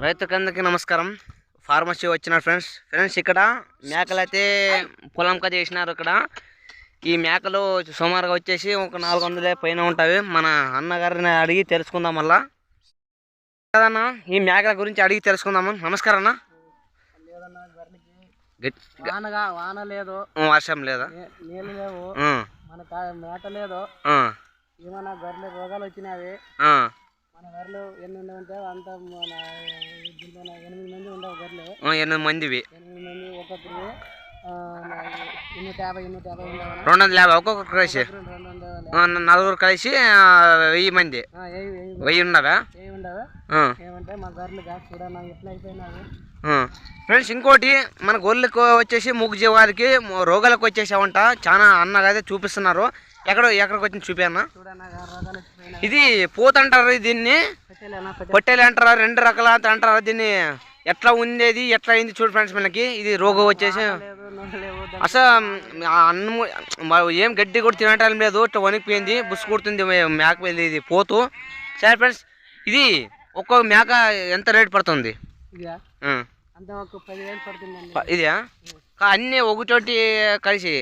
రైతుకందరికి నమస్కారం. ఫార్మసీ వచ్చిన friends. Friends ఇక్కడ మేకలు అయితే పొలం కది వేసినారు ఇక్కడ. ఈ మేకలు సుమారుగా వచ్చేసి ఒక నాలుగు వందల పైన ఉంటాయి. మన అన్నగారిని అడిగి తెలుసుకుందాం మళ్ళా. కదన్నా ఈ మేకల గురించి అడిగి తెలుసుకుందాము. నమస్కారం అన్న. వానగా వాన లేదు. వర్షం లేదా? నీళ్ళు లేవు. లేదు. ఏమైనా గర్రెలు రోగాలు వచ్చినావి ఆ, మన గర్రెలు ఎన్ని ఉండవంటే అంత మన దీంట్లో ఎనిమిది మంది ఉండవు గర్రెలు ఆ, ఎనిమిది మందివి. ఎనిమిది మంది ఒక్కొక్కరు రెండు వందల యాభై ఒక్కొక్కరు కలిసి. నలుగురు కలిసి వెయ్యి మంది. వెయ్యి ఉన్నవా ఏవి ఉండవు ఆ. ఏమంటే మా గర్రెలు కాదు చూడన్నా ఎట్లా అయిపోయినావి ఫ్రెండ్స్ ఇంకోటి మన గొర్రెలకు వచ్చేసి మూగు జీవాలకి రోగాలకు వచ్చేసావంట. చాలా అన్నగా అయితే చూపిస్తున్నారు. ఎక్కడ ఎక్కడికి వచ్చి చూపానా ఇది పూత అంటారు దీన్ని. పొట్టేలు అంటారా? రెండు రకాల అంటారా దీన్ని. ఎట్లా ఉండేది? ఎట్లా అయింది చూడు ఫ్రెండ్స్ మనకి. ఇది రోగం వచ్చేసి. అసలు మ- ఏం గడ్డి కూడా తినటం లేదు. వణికిపోయింది. బుస్సు కొడుతుంది మేక ఇది పోతూ. సరే ఫ్రెండ్స్ ఇది ఒక్కొక్క మేక ఎంత రేట్ పడుతుంది? ఇదా అన్నీ ఒకటోటి కలిసి.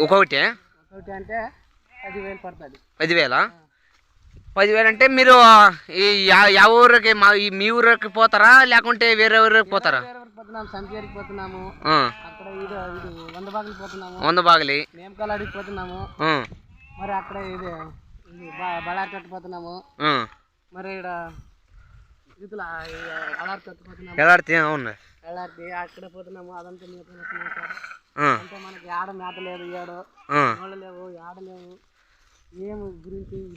ఒక్కొక్కటి? ఒకటి అంటే పదివేలు అంటే మీరు ఈ యా- ఊరికి మా ఈ మీ ఊరికి పోతారా? లేకుంటే వేరే ఊరికి పోతారా? పోతున్నాము. అక్కడ ఇది వంద బాగులు పోతున్నాము. వంద బాగలి నేమకాలు అడిగి పోతున్నాము. మరి అక్కడ ఇది ఇది బ- బళార్ కట్టు పోతున్నాము. మరి ఇక్కడ ఇదిలా కట్టు పోతున్నాము అవును. అక్కడ పోతున్నాము. అదంతా మేత. అంటే మనకి ఆడ మేత లేదు ఏడు ఆ. నోళ్ళు లేవు ఆడ లేవు. ఏం గురించి.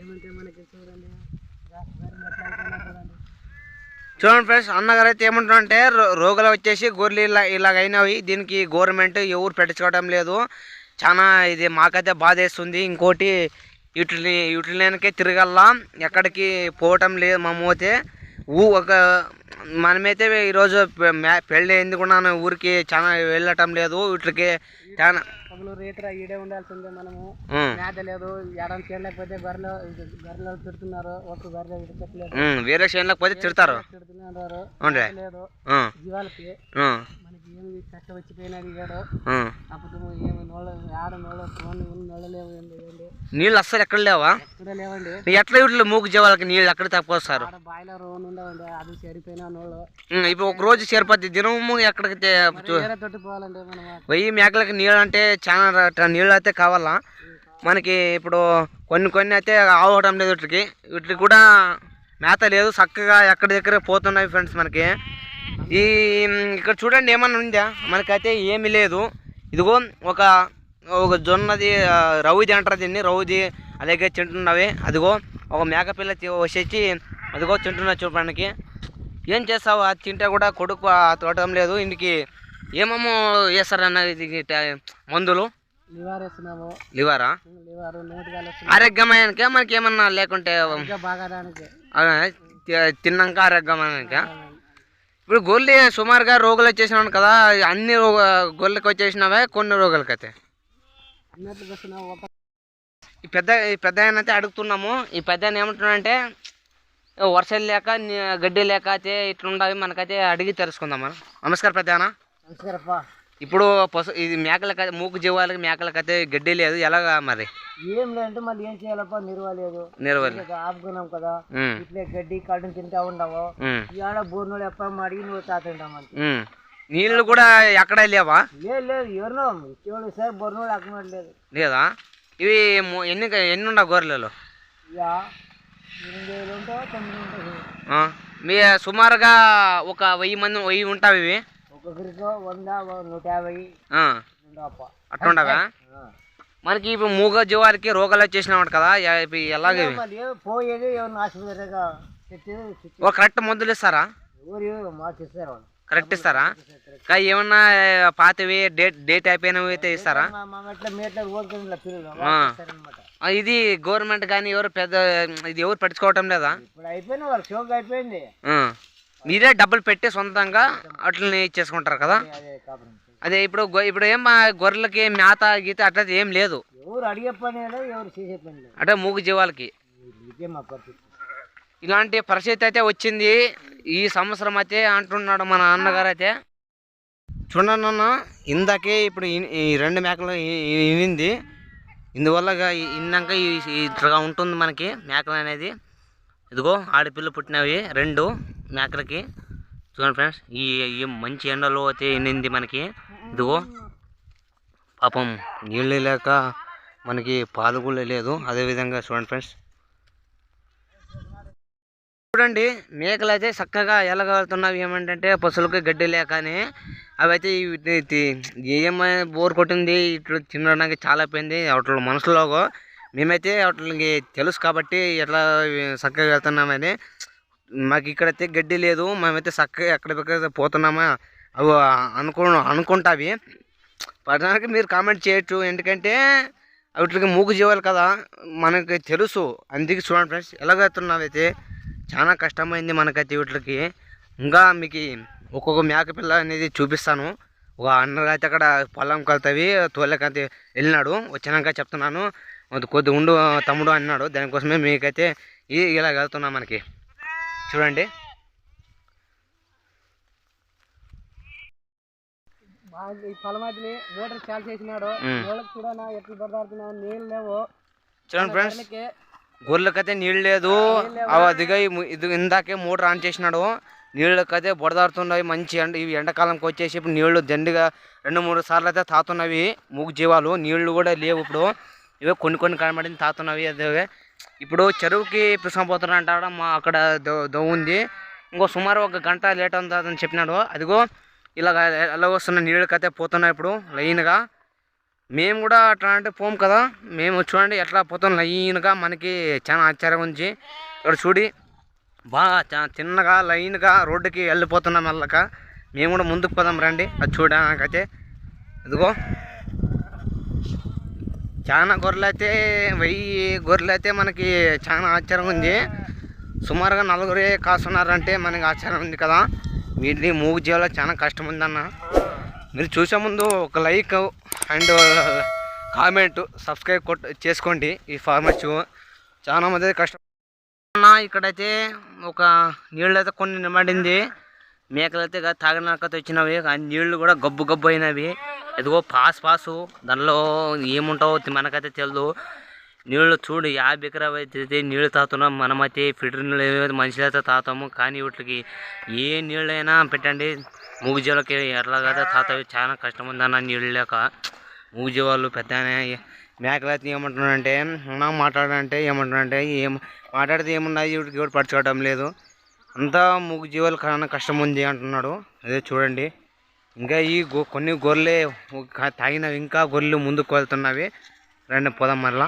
ఏమంటే మనకి చూడండి. చూడండి ఫ్రెండ్స్ అన్నగారు అయితే ఏమంటున్నారంటే రో- వచ్చేసి గొర్రెలు ఇలా ఇలాగ అయినవి దీనికి గవర్నమెంట్ ఎవరు పెట్టించుకోవడం లేదు. చాలా ఇది మాకైతే బాధ వేస్తుంది ఇంకోటి ఇటు లేనికే తిరగల్లా. ఎక్కడికి పోవటం లేదు మా మోతే. ఊ ఒక మనమైతే ఈరోజు పెళ్ళి ఎందుకున్నాను? ఊరికి చాలా వెళ్ళటం లేదు. వీటికి చాలా రేతురా ఈడే ఉండాల్సిందే మనము. మేత లేదు. చేయలేకపోతే గొర్రెలు గొర్రెలు తిడుతున్నారు. ఒక ఉం, వేరే చేనులకు పోతే తిడతారు. తిడుతున్నారు. లేదు. జీవాలకి ఏమి కష్టం వచ్చిపోయినది ఏడు ఆ. అప్పుడు ఏమి నోళ్ళ ఆడ నోళ్ళ నోళ్ళు నోళ్ళ లేవు ఏంటి ఏంటి నీళ్ళు అస్సలు ఎక్కడ లేవా? ఎక్కడ లేవండి. ఎట్లా వీటిలో మూగు జీవాలకి నీళ్ళు ఎక్కడ తక్కువస్తారు ఆడ బాయిలర్ ఉండవండి అది చెడిపోయిన నోళ్ళు. ఉమ్, ఇప్పుడు ఒక రోజు సరిపోద్ది దినము ఎక్కడికి వెయ్యి మేకలకి నీళ్ళు అంటే చాలా నీళ్ళు అయితే కావాలా? మనకి ఇప్పుడు కొన్ని కొన్ని అయితే ఆవటం లేదు వీటికి. వీటికి కూడా మేత లేదు చక్కగా ఎక్కడి దగ్గర పోతున్నాయి ఫ్రెండ్స్ మనకి. ఈ ఇక్కడ చూడండి ఏమన్నా ఉందా? మనకైతే ఏమీ లేదు. ఇదిగో ఒక ఒక జొన్నది రౌది అంటారు దీన్ని రౌది అలాగే తింటున్నవి. అదిగో ఒక మేక పిల్ల తి- వచ్చేసి అదిగో తింటున్నా చూడడానికి. ఏం చేస్తావు? అది తింటే కూడా కొడుకు తోటం లేదు. ఇంటికి ఏమేమో వేస్తారన్న ఇది మందులు? లివర్ ఆరోగ్యమైనకే మనకి ఏమన్నా లేకుంటే తిన్నాక ఆరోగ్యమైనకే ఇప్పుడు గొల్లి సుమారుగా రోగులు వచ్చేసినాను కదా అన్ని రోగ గొర్రెలకు వచ్చేసినావే కొన్ని రోగులకైతే. ఈ పెద్ద ఈ పెద్ద అయితే అడుగుతున్నాము. ఈ పెద్ద ఆయన ఏమంటున్నాడంటే వర్షాలు లేక గడ్డి లేక అయితే ఇట్లుండవి మనకైతే అడిగి తెలుసుకుందాం మనం. నమస్కారం పెద్ద నమస్కారం ఇప్పుడు పశు ఇది మేకలకైతే మూకు జీవాలకి మేకలకైతే గడ్డి లేదు. ఎలాగా మరి? ఏం లేదంటే మళ్ళీ ఏం చేయాలప్ప? నిరవలేదు. నిర్వహణ ఆపుకున్నాం కదా. ఉమ్, ఇట్లే గడ్డి కడుని తింటా ఉండవు ఉమ్, ఈ ఆడ బోర్నోడు ఎప్ప అడిగి నువ్వు తాతుంటాం అంతే. ఉమ్. నీళ్ళు కూడా ఎక్కడ లేవా? లేదు లేదు. ఎవరినో ఇచ్చేవాడు సార్ బోర్నోడు అక్కనోడు లేదు లేదా? ఇవి మొ- ఎన్ని ఎన్ని ఉండవు గొర్రెలు? ఎనిమిది వేలు ఉంటావు తొమ్మిది ఉంటుంది ఆ, మీ సుమారుగా ఒక వెయ్యి మంది వెయ్యి ఉంటావు ఇవి? వంద నూట యాభై. మనకి ఇప్పుడు మూగ జీవాలకి రోగాలు వచ్చేసినామంట కదా ఇవి ఎలాగే పోయేది ఓ కరెక్ట్ మందులు ఇస్తారా? కరెక్ట్ ఇస్తారా? కానీ ఏమన్నా పాతవి డేట్ డేట్ అయిపోయినవి అయితే ఇస్తారా? ఇది గవర్నమెంట్ కానీ ఎవరు పెద్ద ఇది ఎవరు పట్టించుకోవటం లేదా? ఇప్పుడు అయిపోయిన వాళ్ళ షోక్ అయిపోయింది. మీరే డబ్బులు పెట్టి సొంతంగా అట్లని ఇచ్చేసుకుంటారు కదా? అదే ఇప్పుడు గొ- ఇప్పుడు ఏం మా గొర్రెలకి మేత గీత అట్లా ఏం లేదు. ఎవరు అడిగే పని లేదు ఎవరు చేసే పని లేదు. అంటే మూగు జీవాలకి. ఇలాంటి పరిస్థితి అయితే వచ్చింది. ఈ సంవత్సరం అయితే అంటున్నాడు మన అన్నగారు అయితే. చూడండి అన్న ఇందాకే ఇప్పుడు ఈ- ఈ రెండు మేకలు ఇనింది ఇందువల్ల ఇన్నాక ఈ- ఈ ఇట్లా ఉంటుంది మనకి మేకలు అనేది. ఇదిగో ఆడపిల్ల పుట్టినవి రెండు. మేకలకి. చూడండి ఫ్రెండ్స్ ఈ ఈ మంచి ఎండలో అయితే ఎండింది మనకి. ఇదిగో పాపం నీళ్ళు లేక మనకి పాలు కూడా లేదు. అదేవిధంగా చూడండి ఫ్రెండ్స్. చూడండి మేకలు అయితే చక్కగా ఎలగలుగుతున్నవి ఏమంటే పశువులకి గడ్డి లేకనే. అవి అయితే ఏమై బోర్ కొట్టింది ఇట్లా తినడానికి చాలా పోయింది వాటి మనసులో మేమైతే వాటికి తెలుసు కాబట్టి ఎట్లా చక్కగా వెళ్తున్నామని మాకు ఇక్కడైతే గడ్డి లేదు మేమైతే చక్కగా ఎక్కడికైతే పోతున్నామా? అవి అనుకో అనుకుంటావి. పడడానికి మీరు కామెంట్ చేయొచ్చు. ఎందుకంటే వాటికి మూగు జీవాలు కదా మనకి తెలుసు. అందుకే చూడండి ఫ్రెండ్స్ ఎలాగవుతున్నావైతే చాలా కష్టమైంది మనకైతే వీటికి ఇంకా మీకు ఒక్కొక్క మేక పిల్ల అనేది చూపిస్తాను. ఒక అన్నగా అయితే అక్కడ పొలం కలుతావి తోలేకైతే వెళ్ళినాడు. వచ్చినాక చెప్తున్నాను. కొద్ది ఉండు తమ్ముడు అన్నాడు. దానికోసమే మీకైతే ఇలా వెళ్తున్నాం మనకి. చూడండి. ఈ పొలమతిని మోటార్ చాలు చేసినాడు. ఉమ్. వాళ్ళకి చూడనా ఎట్లా పడతాడుతున్నావు నీళ్ళు లేవు. చూడండి ఫ్రెండ్స్ గొర్రెలకి గొర్రెలకైతే నీళ్ళు లేదు. అవి అదిగా ఇది ఇందాకే మోటార్ ఆన్ చేసినాడు. నీళ్ళకైతే బుడదాడుతున్నాయి. మంచి ఎండ ఇవి ఎండాకాలంకి వచ్చేసి ఇప్పుడు నీళ్ళు దండిగా రెండు మూడు సార్లు అయితే తాతున్నవి మూగు జీవాలు నీళ్ళు కూడా లేవు ఇప్పుడు. ఇవే కొన్ని కొన్ని కనబడింది తాతున్నవి అదే ఇప్పుడు చెరువుకి పిసకపోతున్నా అంటాడు? మా అక్కడ దొ ఉంది ఇంకో సుమారు ఒక గంట లేట్ అవుతుందని చెప్పినాడు. అదిగో ఇలాగ ఎలా వస్తున్న నీళ్ళకైతే పోతున్నాయి ఇప్పుడు లైన్గా. మేము కూడా అట్లా అంటే పోం కదా. మేము చూడండి ఎట్లా పోతాం లైన్గా. మనకి చాలా ఆశ్చర్యం ఉంది. ఇక్కడ చూడి బాగా చా- చిన్నగా లైన్గా రోడ్డుకి వెళ్ళిపోతున్నాం వెళ్ళక మేము కూడా ముందుకు పోదాం రండి. అది చూడడానికైతే. ఇదిగో చాలా గొర్రెలు అయితే వెయ్యి గొర్రెలు అయితే మనకి చాలా ఆశ్చర్యం ఉంది. సుమారుగా నలుగురే కాస్తున్నారంటే మనకి ఆశ్చర్యం ఉంది కదా. వీటిని మూగు చేయాలో చాలా కష్టం ఉందన్న మీరు చూసే ముందు ఒక లైక్ అండ్ కామెంట్ సబ్స్క్రైబ్ కొట్ చేసుకోండి ఈ ఫార్మర్స్ చాలా మంది కష్టం. అన్న ఇక్కడైతే ఒక నీళ్ళు అయితే కొన్ని నిలబడింది మేకలైతే తాగనాకతో వచ్చినవి ఆ నీళ్ళు కూడా గబ్బు గబ్బు అయినవి. ఇదిగో పాస్ పాసు దానిలో ఏముంటావో మనకైతే తెలియదు నీళ్ళు చూడు యా ఎకరా అయితే నీళ్ళు తాగుతున్నాం మనమైతే ఫిల్టర్ నీళ్ళు మనుషులైతే తాగుతాము. కానీ వీటికి ఏ నీళ్ళైనా పెట్టండి. మూగుజీవులకి ఎట్లాగైతే తాతావి చాలా కష్టం ఉందన్న నీళ్ళు లేక మూగుజీవాలు పెద్ద మేకలైతే అయితే ఏమంటున్నాడంటే నా మాట్లాడంటే ఏమంటున్నాడంటే ఏం మాట్లాడితే ఏమున్నాయి? వీటికి ఎవరు పడుచుకోవడం లేదు. అంతా మూగు జీవాలు కన్నా కష్టం ఉంది అంటున్నాడు. అదే చూడండి. ఇంకా ఈ గో కొన్ని గొర్రెలే తాగినవి ఇంకా గొర్రెలు ముందుకు వెళ్తున్నవి. రండి పోదాం మరలా.